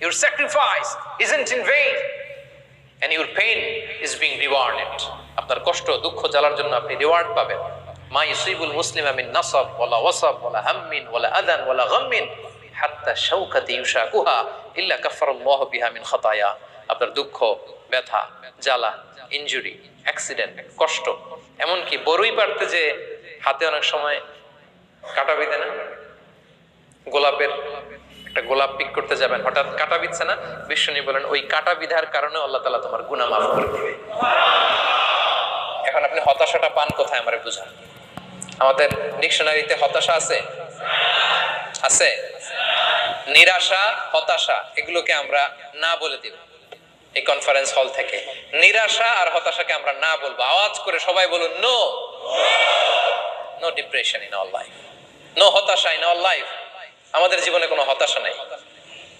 Your sacrifice isn't in vain. And your pain is being rewarded. আপনার কষ্ট, দুঃখ জ্বালার জন্য আপনি রিওয়ার্ড পাবেন মা ইউসিবুল মুসলিম আমিন নাসাব, ওয়ালা ওয়াসাব, ওয়ালা হাম্মিন, ওয়ালা আদান ওয়ালা গাম্মিন, হাত্তা শাওকাতি ইউশাকুহা ইল্লা কাফারাল্লাহু বিহা মিন খাতায়া আপনার দুঃখ, ব্যথা, জ্বালা ইনজুরি অ্যাক্সিডেন্ট কষ্ট, এমনকি বড়ই পারতে যে হাতে অনেক সময় কাটা বিঁধে না, গোলাপের একটা গোলাপ পিক করতে যাবেন। হঠাৎ কাটা বিচ্ছে না? বিষ্ণু বলেন, ওই কাটা বিধার কারণে আল্লাহ তালা তোমার গুনাহ মাফ করে দিবে। এখন আপনি হতাশাটা পান কোথায় আমারে বুঝান? আমাদের ডিকশনারিতে হতাশা আছে? আছে। নিরাশা, হতাশা, এগুলোকে আমরা না বলে দিব এই কনফারেন্স হল থেকে। নিরাশা আর হতাশাকে আমরা না বলব। আওয়াজ করে সবাই বলুন no no depression in all life no হতাশা ইন অল লাইফ আমাদের জীবনে কোনো হতাশা নাই।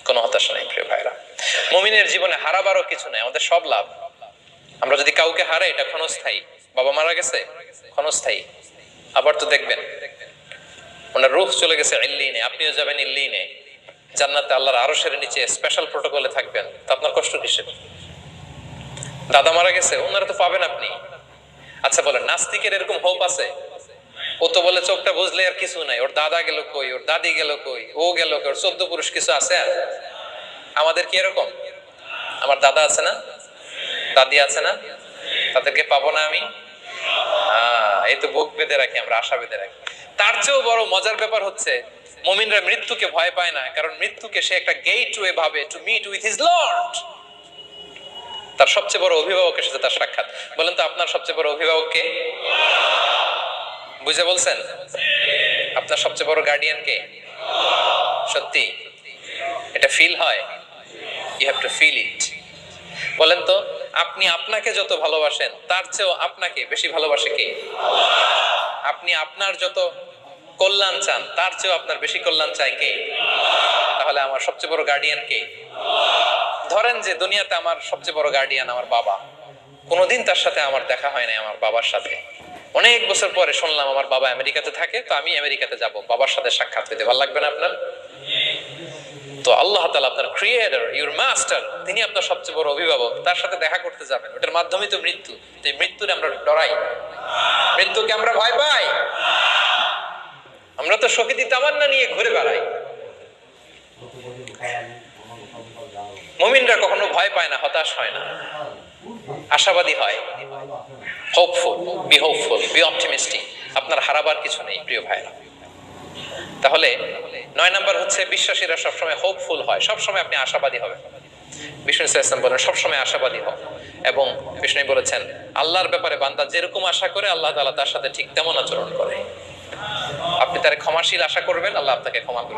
কোনো হতাশা নাই, প্রিয় ভাইরা মুমিনের জীবনে হারাবারও কিছু নাই, আমাদের সব লাভ। আমরা যদি কাউকে হারাই, এটা ক্ষণস্থায়ী। বাবা মারা গেছে, ক্ষণস্থায়ী। আবার তো দেখবেন, ওনার রুহ চলে গেছে ইল্লিনে, আপনিও যাবেন ইল্লিনে। জান্নাতে আল্লাহর আরশের নিচে স্পেশাল প্রোটোকলে থাকবেন। তো আপনার কষ্ট কিসের? দাদা মারা গেছে, ওনারা তো পাবেন আপনি। আচ্ছা বলেন, নাস্তিকের এরকম হোপ আছে? ও তো বলে চোখটা বুঝলে আর কিছু নাই। ওর দাদা গেল কই? ওর দাদি গেল কই? ও গেল কই? ওর চোদ্দ পুরুষ কিছু আছে? আর আমাদের কি এরকম? আমার দাদা আছে না? দাদি আছে না? তাদেরকে পাবো না আমি? এই তো বুক বেঁধে রাখি আমরা, আশা বেঁধে রাখি। তার চেয়েও বড় মজার ব্যাপার হচ্ছে, মুমিনরা মৃত্যুকে ভয় পায় না, কারণ মৃত্যুকে সে একটা গেট ওয়ে ভাবে to meet with his lord তার সবচেয়ে বড় অভিভাবকের সাথে তার সাক্ষাৎ। বলেন তো আপনার সবচেয়ে বড় অভিভাবক কে? বুঝে বলছেন? আপনার সবচেয়ে বড় গার্ডিয়ান কে? সত্যি? এটা ফিল হয়? হ্যাভ টু ফিল ইট বলেন তো, আপনি আপনাকে যত ভালোবাসেন, তার চেয়েও আপনাকে বেশি ভালোবাসে কে? আপনি আপনার যত কল্যাণ চান, তার চেয়েও আপনার বেশি কল্যাণ চায় কে? তাহলে আমার সবচেয়ে বড় গার্ডিয়ান কে? ধরেন যে দুনিয়াতে আমার সবচেয়ে বড় গার্ডিয়ান আমার বাবা। কোনোদিন তার সাথে আমার দেখা হয় নাই, আমার বাবার সাথে। অনেক বছর পরে শুনলাম আমার বাবা আমেরিকাতে থাকে, তো আমি আমেরিকাতে যাব। বাবার সাথে সাক্ষাৎ পেতে ভালো লাগবে না আপনার? তো আল্লাহ তালা আপনার ক্রিয়েটার ইউর মাস্টার তিনি আপনার সবচেয়ে বড় অভিভাবক। তার সাথে দেখা করতে যাবেন। ওটার মাধ্যমে তো মৃত্যু। তো এই মৃত্যুরে আমরা ডরাই মৃত্যুকে আমরা ভয় পাই। আমরা তো শহীদি তামান্না নিয়ে ঘুরে বেড়াই। মুমিনরা কখনো ভয় পায় না, হতাশ হয় না। আশাবাদী হয়। Hopeful be hopeful be optimistic আপনার হারাবার কিছু নেই, প্রিয় ভাইরা তাহলে নয় নাম্বার হচ্ছে, বিশ্বাসীরা সবসময় হোপফুল হয়। সবসময় আপনি আশাবাদী হবেন। বিষ্ণু ইসলাম বলেন, সবসময় আশাবাদী হও। এবং বিষ্ণু বলেছেন, আল্লাহর ব্যাপারে বান্দা যেরকম আশা করে, আল্লাহ তাআলা তার সাথে ঠিক তেমন আচরণ করে। আপনি তার ক্ষমাশীল আশা করবেন, আল্লাহ আপনাকে ক্ষমা করে